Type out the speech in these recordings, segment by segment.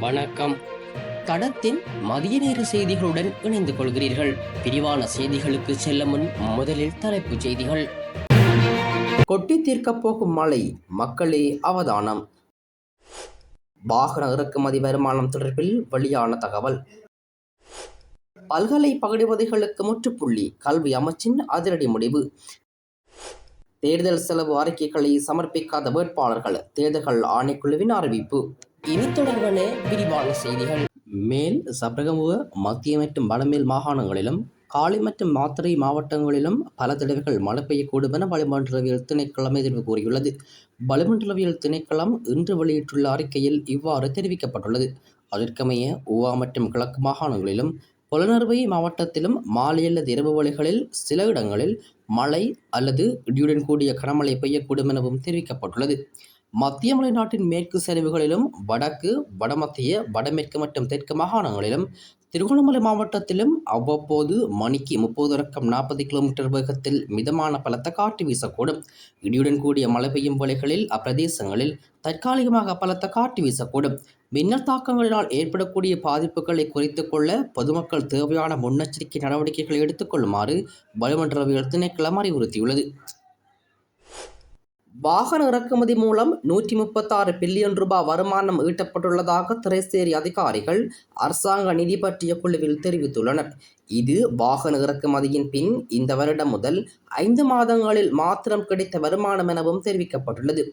வணக்கம். தடத்தின் மதிய நேர செய்திகளுடன் இணைந்து கொள்கிறீர்கள் விரிவான செய்திகளுக்கு செல்ல முன் முதலில் தலைப்புச் செய்திகள். கொட்டி தீர்க்கப் போகும் மழை மக்களே அவதானம். வாகன இறக்குமதி வருமானம் தொடர்பில் வெளியான தகவல். பல்கலை பகுதிவதைகளுக்கு முற்றுப்புள்ளி கல்வி அமைச்சின் அதிரடி முடிவு. தேர்தல் செலவு அறிக்கைகளை சமர்ப்பிக்காத வேட்பாளர்கள் தேர்தல்கள் ஆணைக்குழுவின் அறிவிப்பு. இனி தொடர்பான விரிவான செய்திகள். மேல் சபரகமுக மத்திய மற்றும் வடமேல் மாகாணங்களிலும் காலி மற்றும் மாத்திரை மாவட்டங்களிலும் பல தடவைகள் மழை பெய்யக்கூடும் என வளிமண்டலவியல் திணைக்களம் எதிர்வு கூறியுள்ளது. வளிமண்டலவியல் திணைக்களம் இன்று வெளியிட்டுள்ள அறிக்கையில் இவ்வாறு தெரிவிக்கப்பட்டுள்ளது. அதற்கமைய ஊவா மற்றும் கிழக்கு மாகாணங்களிலும் புலனறுவை மாவட்டத்திலும் மாலை அல்லது இரவு வேளைகளில் சில இடங்களில் மழை அல்லது இடியுடன் கூடிய கனமழை பெய்யக்கூடும் எனவும் தெரிவிக்கப்பட்டுள்ளது. மத்திய மலைநாட்டின் மேற்கு சரிவுகளிலும் வடக்கு வடமத்திய வடமேற்கு மற்றும் தெற்கு மாகாணங்களிலும் திருகோணமலை மாவட்டத்திலும் அவ்வப்போது மணிக்கு முப்பது தொடக்கம் நாற்பது கிலோமீட்டர் வேகத்தில் மிதமான பலத்த காற்று வீசக்கூடும். இடியுடன் கூடிய மழை பெய்யும் வேளைகளில் அப்பிரதேசங்களில் தற்காலிகமாக பலத்த காற்று வீசக்கூடும். மின்னல் தாக்கங்களினால் ஏற்படக்கூடிய பாதிப்புகளை குறைத்து கொள்ள பொதுமக்கள் தேவையான முன்னெச்சரிக்கை நடவடிக்கைகளை எடுத்துக்கொள்ளுமாறு வளிமண்டலவியல் திணைக்களம் அறிவுறுத்தியுள்ளது. வாகன இறக்குமதி மூலம் நூற்றி முப்பத்தாறு பில்லியன் ரூபாய் வருமானம் ஈட்டப்பட்டுள்ளதாக திரைசேரி அதிகாரிகள் அரசாங்க நிதி பற்றிய குழுவில் தெரிவித்துள்ளனர். இது வாகன இறக்குமதியின் பின் இந்த வருடம் முதல் ஐந்து மாதங்களில் மாத்திரம் கிடைத்த வருமானம் எனவும் தெரிவிக்கப்பட்டுள்ளது.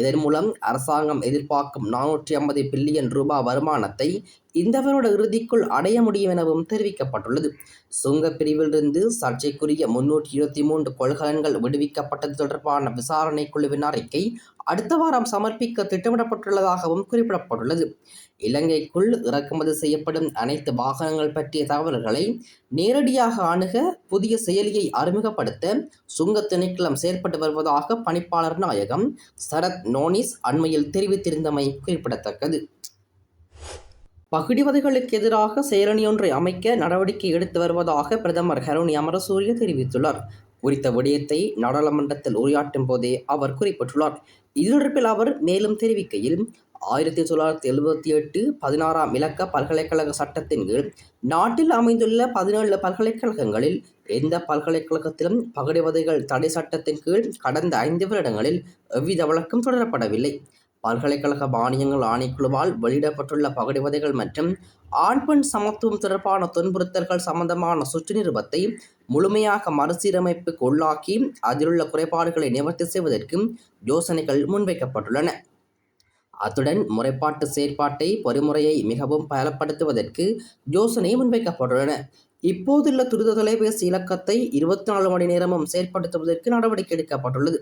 இதன் மூலம் அரசாங்கம் எதிர்பார்க்கும் நானூற்றி ஐம்பது பில்லியன் ரூபாய் வருமானத்தை இந்த வருட இறுதிக்குள் அடைய முடியும் எனவும் தெரிவிக்கப்பட்டுள்ளது. சுங்கப் பிரிவிலிருந்து சர்ச்சைக்குரிய முன்னூற்றி இருபத்தி மூன்று கொள்கலன்கள் விடுவிக்கப்பட்டது தொடர்பான விசாரணை குழுவின் அறிக்கை அடுத்த வாரம் சமர்ப்பிக்க திட்டமிடப்பட்டுள்ளதாகவும் குறிப்பிடப்பட்டுள்ளது. இலங்கைக்குள் இறக்குமதி செய்யப்படும் அனைத்து வாகனங்கள் பற்றிய தகவல்களை நேரடியாக அணுக புதிய செயலியை அறிமுகப்படுத்த சுங்க திணைக்களம் செயற்பட்டு வருவதாக பணிப்பாளர் நாயகம் சரத் நோனிஸ் அண்மையில் தெரிவித்திருந்தமை குறிப்பிடத்தக்கது. பகுடிவதைகளுக்கு எதிராக செயலணியொன்றை அமைக்க நடவடிக்கை எடுத்து வருவதாக பிரதமர் ஹரோனி அமரசூரிய தெரிவித்துள்ளார். குறித்த விடயத்தை நாடாளுமன்றத்தில் உரையாற்றும் போதே அவர் குறிப்பிட்டுள்ளார். இது தொடர்பில் அவர் மேலும் தெரிவிக்கையில் ஆயிரத்தி தொள்ளாயிரத்தி எழுபத்தி எட்டு பதினாறாம் இலக்க பல்கலைக்கழக சட்டத்தின் கீழ் நாட்டில் அமைந்துள்ள பதினேழு பல்கலைக்கழகங்களில் எந்த பல்கலைக்கழகத்திலும் பகடிவதைகள் தடை சட்டத்தின் கீழ் கடந்த ஐந்து வருடங்களில் எவ்வித வழக்கம் தொடரப்படவில்லை. பல்கலைக்கழக மானியங்கள் ஆணைக்குழுவால் வெளியிடப்பட்டுள்ள பகுடிவதைகள் மற்றும் ஆண் பெண் சமத்துவம் தொடர்பான துன்புறுத்தல்கள் சம்பந்தமான சுற்று நிறுவத்தை முழுமையாக மறுசீரமைப்புக்கு உள்ளாக்கி அதிலுள்ள குறைபாடுகளை நிவர்த்தி செய்வதற்கு யோசனைகள் முன்வைக்கப்பட்டுள்ளன. அத்துடன் முறைப்பாட்டு செயற்பாட்டை பொறிமுறையை மிகவும் பலப்படுத்துவதற்கு யோசனை முன்வைக்கப்பட்டுள்ளன. இப்போதுள்ள துரித தொலைபேசி இலக்கத்தை இருபத்தி நாலு மணி நேரமும் செயற்படுத்துவதற்கு நடவடிக்கை எடுக்கப்பட்டுள்ளது.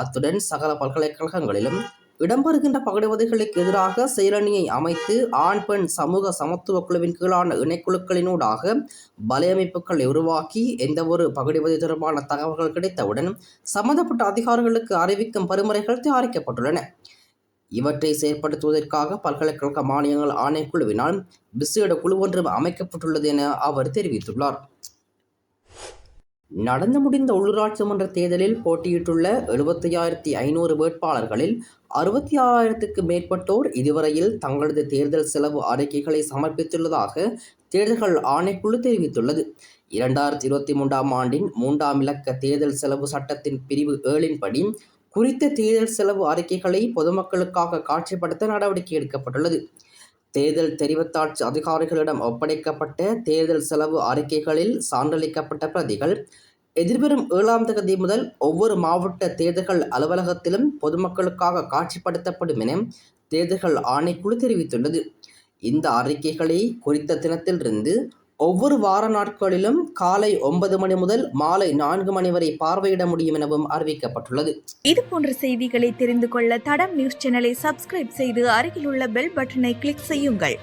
அத்துடன் சகல பல்கலைக்கழகங்களிலும் இடம்பெறுகின்ற பகுடுவதைகளுக்கு எதிராக செயலணியை அமைத்து ஆண் பெண் சமூக சமத்துவ குழுவின் கீழான இணைக்குழுக்களினூடாக வலையமைப்புகளை உருவாக்கி எந்தவொரு பகுடிவதை தொடர்பான தகவல்கள் கிடைத்தவுடன் சம்பந்தப்பட்ட அதிகாரிகளுக்கு அறிவிக்கும் பரிமுறைகள் தயாரிக்கப்பட்டுள்ளன. இவற்றை செயற்படுத்துவதற்காக பல்கலைக்கழக மானியங்கள் ஆணைக்குழுவினால் விசேட குழு ஒன்றும் அமைக்கப்பட்டுள்ளது என அவர் தெரிவித்துள்ளார். நடந்து முடிந்த உள்ளூராட்சி மன்ற தேர்தலில் போட்டியிட்டுள்ள எழுபத்தி ஆயிரத்தி ஐநூறு வேட்பாளர்களில் அறுபத்தி ஆறாயிரத்துக்கு மேற்பட்டோர் இதுவரையில் தங்களது தேர்தல் செலவு அறிக்கைகளை சமர்ப்பித்துள்ளதாக தேர்தல்கள் ஆணைக்குழு தெரிவித்துள்ளது. இரண்டாயிரத்தி இருபத்தி மூன்றாம் ஆண்டின் மூன்றாம் இலக்க தேர்தல் செலவு சட்டத்தின் பிரிவு ஏழின்படி குறித்த தேர்தல் செலவு அறிக்கைகளை பொதுமக்களுக்காக காட்சிப்படுத்த நடவடிக்கை எடுக்கப்பட்டுள்ளது. தேர்தல் தெரிவத்தாட்சி அதிகாரிகளிடம் ஒப்படைக்கப்பட்ட தேர்தல் செலவு அறிக்கைகளில் சான்றளிக்கப்பட்ட பிரதிகள். எதிர்வரும் ஏழாம் தேதி முதல் ஒவ்வொரு மாவட்ட தேர்தல்கள் அலுவலகத்திலும் பொதுமக்களுக்காக காட்சிப்படுத்தப்படும் என தேர்தல்கள் ஆணைக்குழு தெரிவித்துள்ளது. இந்த அறிக்கைகளை குறித்த தினத்திலிருந்து ஒவ்வொரு வார நாட்களிலும் காலை ஒன்பது மணி முதல் மாலை நான்கு மணி வரை பார்வையிட முடியும் எனவும் அறிவிக்கப்பட்டுள்ளது. இது போன்ற செய்திகளை தெரிந்து கொள்ள தடம் நியூஸ் சேனலை சப்ஸ்கிரைப் செய்து அருகில் உள்ள பெல் பட்டனை கிளிக் செய்யுங்கள்.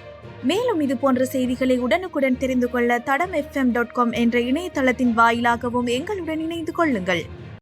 மேலும் இது போன்ற செய்திகளை உடனுக்குடன் தெரிந்து கொள்ள தடம் எஃப்எம் டாட் காம் என்ற இணையதளத்தின் வாயிலாகவும் எங்களுடன் இணைந்து கொள்ளுங்கள்.